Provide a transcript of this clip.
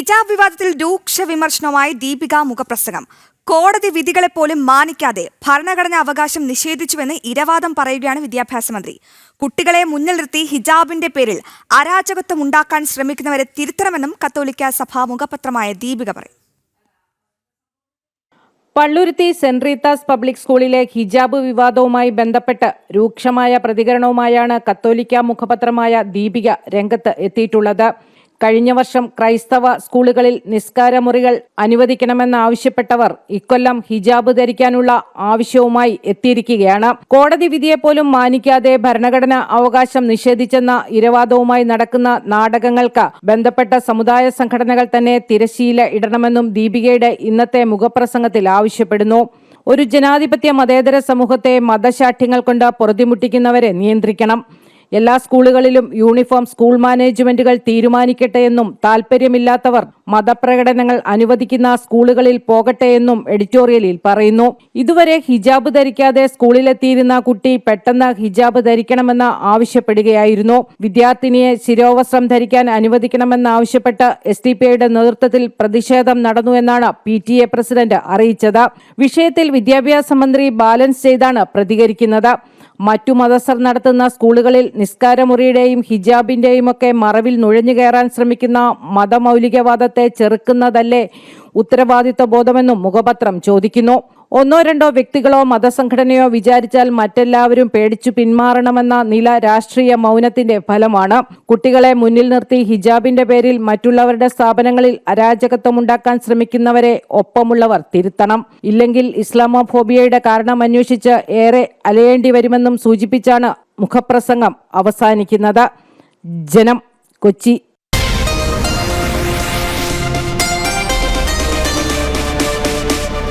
ഹിജാബ് വിവാദത്തിൽ രൂക്ഷ വിമർശനവുമായി ദീപിക മുഖപ്രസംഗം. കോടതി വിധികളെപ്പോലും മാനിക്കാതെ ഭരണഘടനാ അവകാശം നിഷേധിച്ചുവെന്ന് ഇരവാദം പറയുകയാണ് വിദ്യാഭ്യാസ മന്ത്രി. കുട്ടികളെ മുന്നിൽ നിർത്തി ഹിജാബിന്റെ പേരിൽ അരാജകത്വം ഉണ്ടാക്കാൻ ശ്രമിക്കുന്നവരെ തിരുത്തണമെന്നും കത്തോലിക്ക സഭാ മുഖപത്രമായ ദീപിക പറയും. പള്ളുരുത്തി സെന്റ് റീത്താസ് പബ്ലിക് സ്കൂളിലെ ഹിജാബ് വിവാദവുമായി ബന്ധപ്പെട്ട് രൂക്ഷമായ പ്രതികരണവുമായാണ് കത്തോലിക്ക മുഖപത്രമായ ദീപിക രംഗത്ത് എത്തിയിട്ടുള്ളത്. കഴിഞ്ഞ വർഷം ക്രൈസ്തവ സ്കൂളുകളിൽ നിസ്കാരമുറികൾ അനുവദിക്കണമെന്നാവശ്യപ്പെട്ടവർ ഇക്കൊല്ലം ഹിജാബ് ധരിക്കാനുള്ള ആവശ്യവുമായി എത്തിയിരിക്കുകയാണ്. കോടതി വിധിയെപ്പോലും മാനിക്കാതെ ഭരണഘടന അവകാശം നിഷേധിച്ചെന്ന ഇരവാദവുമായി നടക്കുന്ന നാടകങ്ങൾക്ക് ബന്ധപ്പെട്ട സമുദായ സംഘടനകൾ തന്നെ തിരശീല ഇടണമെന്നും ദീപികയുടെ ഇന്നത്തെ മുഖപ്രസംഗത്തിൽ ആവശ്യപ്പെടുന്നു. ഒരു ജനാധിപത്യ മതേതര സമൂഹത്തെ മതശാഠ്യങ്ങൾ കൊണ്ട് പൊറുതിമുട്ടിക്കുന്നവരെ നിയന്ത്രിക്കണം. എല്ലാ സ്കൂളുകളിലും യൂണിഫോം സ്കൂൾ മാനേജ്മെന്റുകൾ തീരുമാനിക്കട്ടെ എന്നും താൽപര്യമില്ലാത്തവർ മതപ്രകടനങ്ങൾ അനുവദിക്കുന്ന സ്കൂളുകളിൽ പോകട്ടെ എന്നും എഡിറ്റോറിയലിൽ പറയുന്നു. ഇതുവരെ ഹിജാബ് ധരിക്കാതെ സ്കൂളിലെത്തിയിരുന്ന കുട്ടി പെട്ടെന്ന് ഹിജാബ് ധരിക്കണമെന്ന് ആവശ്യപ്പെടുകയായിരുന്നു. വിദ്യാർത്ഥിനിയെ ശിരോവസ്ത്രം ധരിക്കാൻ അനുവദിക്കണമെന്നാവശ്യപ്പെട്ട് എസ് ഡി പി ഐയുടെ നേതൃത്വത്തിൽ പ്രതിഷേധം നടന്നു എന്നാണ് പി ടി എ പ്രസിഡന്റ് അറിയിച്ചത്. വിഷയത്തിൽ വിദ്യാഭ്യാസ മന്ത്രി ബാലൻസ് ചെയ്താണ് പ്രതികരിക്കുന്നത്. മറ്റു മതസ്ഥർ നടത്തുന്ന സ്കൂളുകളിൽ നിസ്കാരമുറിയുടെയും ഹിജാബിന്റെയും ഒക്കെ മറവിൽ നുഴഞ്ഞു കയറാൻ ശ്രമിക്കുന്ന മതമൗലികവാദത്തെ ചെറുക്കുന്നതല്ലേ ഉത്തരവാദിത്വ ബോധമെന്നും മുഖപത്രം ചോദിക്കുന്നു. ഒന്നോ രണ്ടോ വ്യക്തികളോ മതസംഘടനയോ വിചാരിച്ചാൽ മറ്റെല്ലാവരും പേടിച്ചു പിന്മാറണമെന്ന നില രാഷ്ട്രീയ മൗനത്തിന്റെ ഫലമാണ്. കുട്ടികളെ മുന്നിൽ നിർത്തി ഹിജാബിന്റെ പേരിൽ മറ്റുള്ളവരുടെ സ്ഥാപനങ്ങളിൽ അരാജകത്വമുണ്ടാക്കാൻ ശ്രമിക്കുന്നവരെ ഒപ്പമുള്ളവർ തിരുത്തണം. ഇല്ലെങ്കിൽ ഇസ്ലാമോഫോബിയയുടെ കാരണം അന്വേഷിച്ച് ഏറെ അലയേണ്ടി വരുമെന്നും സൂചിപ്പിച്ചാണ് മുഖപ്രസംഗം അവസാനിക്കുന്നത്. ജനം കൊച്ചി